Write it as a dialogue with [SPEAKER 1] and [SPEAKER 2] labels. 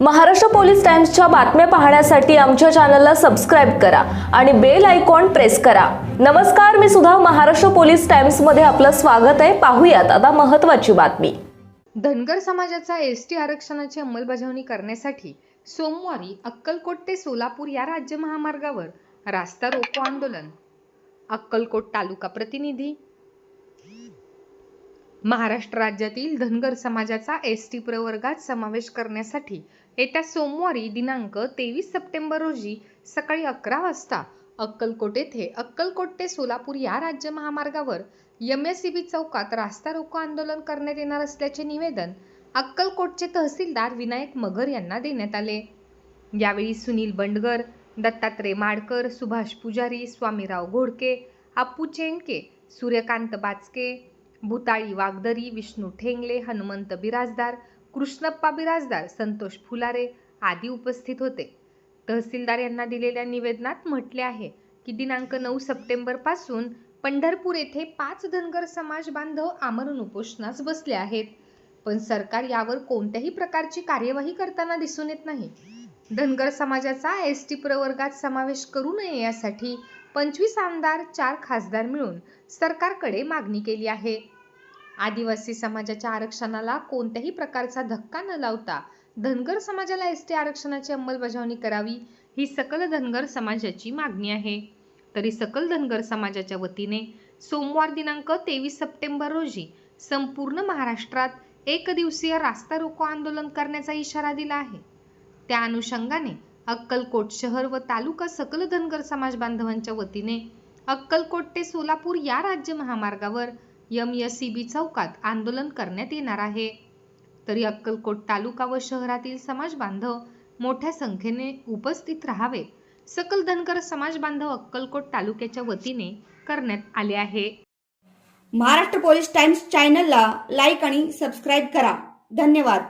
[SPEAKER 1] Maharashtra police टाइम्सच्या बातम्या पाहण्यासाठी आमच्या चॅनलला सबस्क्राईब करा आणि बेल आयकॉन प्रेस करा. नमस्कार मी सुद्धा महाराष्ट्र पोलीस टाइम्समध्ये आपलं स्वागत आहे. पाहूयात आता महत्वाची बातमी.
[SPEAKER 2] धनगर समाजाचा एस टी आरक्षणाची अंमलबजावणी करण्यासाठी सोमवारी अक्कलकोट ते सोलापूर या राज्य महामार्गावर रास्ता रोको आंदोलन. अक्कलकोट तालुका प्रतिनिधी महाराष्ट्र राज्यातील धनगर समाजाचा एस टी प्रवर्गात समावेश करण्यासाठी येत्या सोमवारी दिनांक तेवीस सप्टेंबर रोजी सकाळी अकरा वाजता अक्कलकोट येथे अक्कलकोट ते सोलापूर या राज्य महामार्गावर एम एस सी बी चौकात रास्ता रोको आंदोलन करण्यात येणार असल्याचे निवेदन अक्कलकोटचे तहसीलदार विनायक मगर यांना देण्यात आले. यावेळी सुनील बंडगर दत्तात्रय माडकर सुभाष पुजारी स्वामीराव घोडके अप्पू चेंडके सूर्यकांत बाचके भूताळी वागदरी विष्णू ठेंगले हनुमंत बिराजदार कृष्णप्पा बिराजदार संतोष फुलारे आदी उपस्थित होते. तहसीलदार यांना दिलेल्या निवेदनात म्हटले आहे की दिनांक नऊ सप्टेंबरपासून पंढरपूर येथे पाच धनगर समाज बांधव आमरण उपोषणास बसले आहेत. पण सरकार यावर कोणत्याही प्रकारची कार्यवाही करताना दिसून येत नाही. धनगर समाजाचा एस टी प्रवर्गात समावेश करू नये यासाठी पंचवीस आमदार चार खासदार मिळून सरकारकडे मागणी केली आहे. आदिवासी समाजाच्या आरक्षणाला कोणत्याही प्रकारचा धक्का न लावता धनगर समाजाला एस टी आरक्षणाची अंमलबजावणी करावी ही सकल धनगर समाजाची मागणी आहे. तरी सकल धनगर समाजाच्या वतीने सोमवार दिनांक तेवीस सप्टेंबर रोजी संपूर्ण महाराष्ट्रात एक दिवसीय रास्ता रोको आंदोलन करण्याचा इशारा दिला आहे. त्या अनुषंगाने अक्कलकोट शहर व तालुका सकल धनगर समाज बांधवांच्या वतीने अक्कलकोट ते सोलापूर या राज्य महामार्गावर एम एस सी बी चौकात आंदोलन करण्यात येणार आहे. तरी अक्कलकोट तालुका व शहरातील समाज बांधव मोठ्या संख्येने उपस्थित राहावेत सकल धनगर समाज बांधव अक्कलकोट तालुक्याच्या वतीने करण्यात आले आहे.
[SPEAKER 3] महाराष्ट्र पोलीस टाइम्स चॅनलला लाईक आणि सबस्क्राईब करा. धन्यवाद.